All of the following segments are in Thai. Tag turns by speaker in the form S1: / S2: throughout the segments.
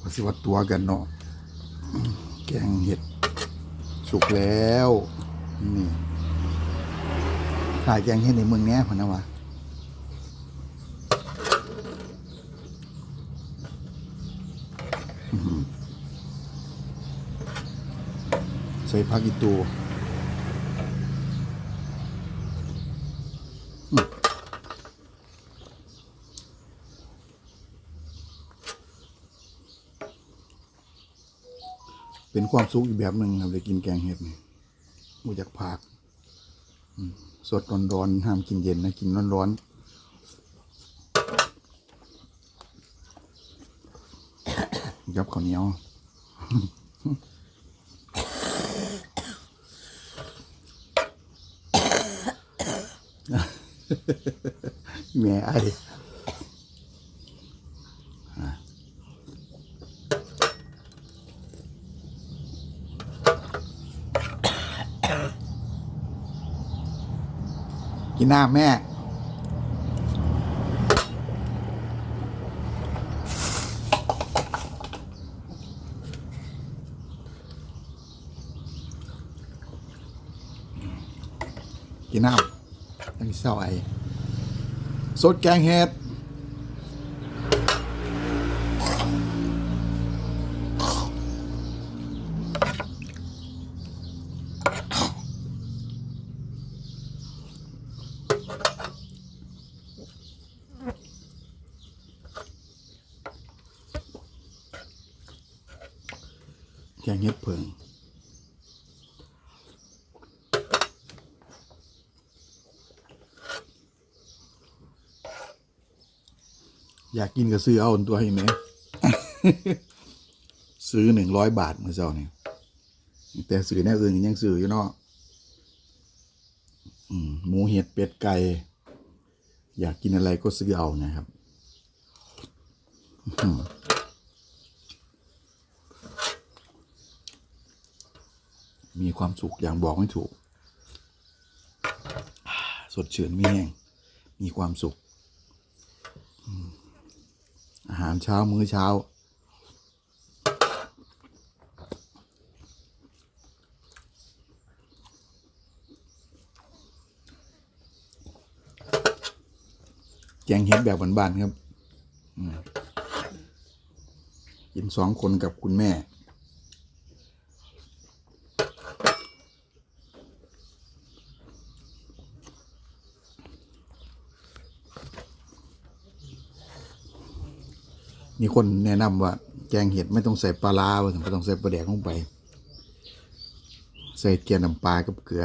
S1: ว่าสิว่าตัวกันเนาะแกงเห็ดสุกแล้วนี่ขายแกงเห็ดในเมืองแน่พะนะวะใส่ผักอีตูอื เป็นความสุขอีกแบบหนึ่งครับได้กินแกงเห็ดนี่มูจากผักสดร้อนๆห้ามกินเย็นนะกินร้อนๆยับข้าวเหนียวแม่ไอ กินหน้ำแม่ กินหน้ำตั้งเศร้าไอสดแกงเห็ด งเห็ดเผิงอยากกินก็ซื้อเอาตัวให้ไหม ซื้อหนึ่งร้อยบาทเมื่อเช้านี่แต่ซื้อแนวอื่นยังซื้ออยู่เนาะหมูเห็ดเป็ดไก่ อยากกินอะไรก็ซื้อเอานะครับอื้อหือ มีความสุขอย่างบอกไม่ถูก สดชื่นมีแห้ง มีความสุข อาหารเช้ามื้อเช้า แกงเห็ดแบบบ้านๆครับอืมกินสองคนกับคุณแม่ มีคนแนะนำว่า แกงเห็ดไม่ต้องใส่ปลาร้าว่าไม่ต้องใส่ปลาแดกลงไป ใส่เกลือน้ำปลากับเกลือ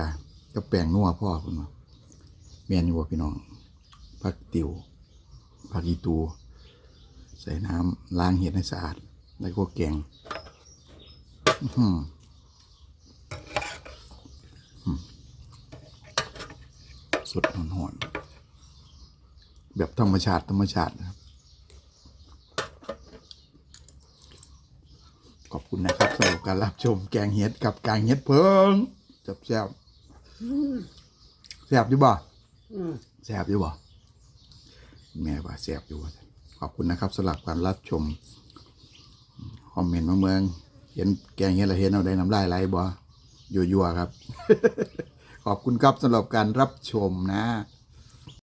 S1: กับแป้งนัวพ่อคุณว่าเมียนอยู่บ่พี่น้องผักติวผักอีตู ใส่น้ำล้างเห็ดให้สะอาด แล้วก็แกงอืมสดหอนๆแบบธรรมชาติธรรมชาตินะครับ ขอบ คุณนะครับสำหรับการรับชมแกงเห็ดกับแกงเห็ดเพิงแซ่บแซ่บแซ่บอยู่บ่
S2: อืม
S1: แซ่บอยู่บ่แม่ว่าแซ่บอยู่ว่าซั่นขอบคุณนะครับสำหรับการรับชมคอมเมนต์มาเมือง เห็นแกงเห็ดแล้วเห็นเอาได้น้ำลายไหลบ่ยั่วๆครับ ขอบคุณครับสำหรับการรับชมนะ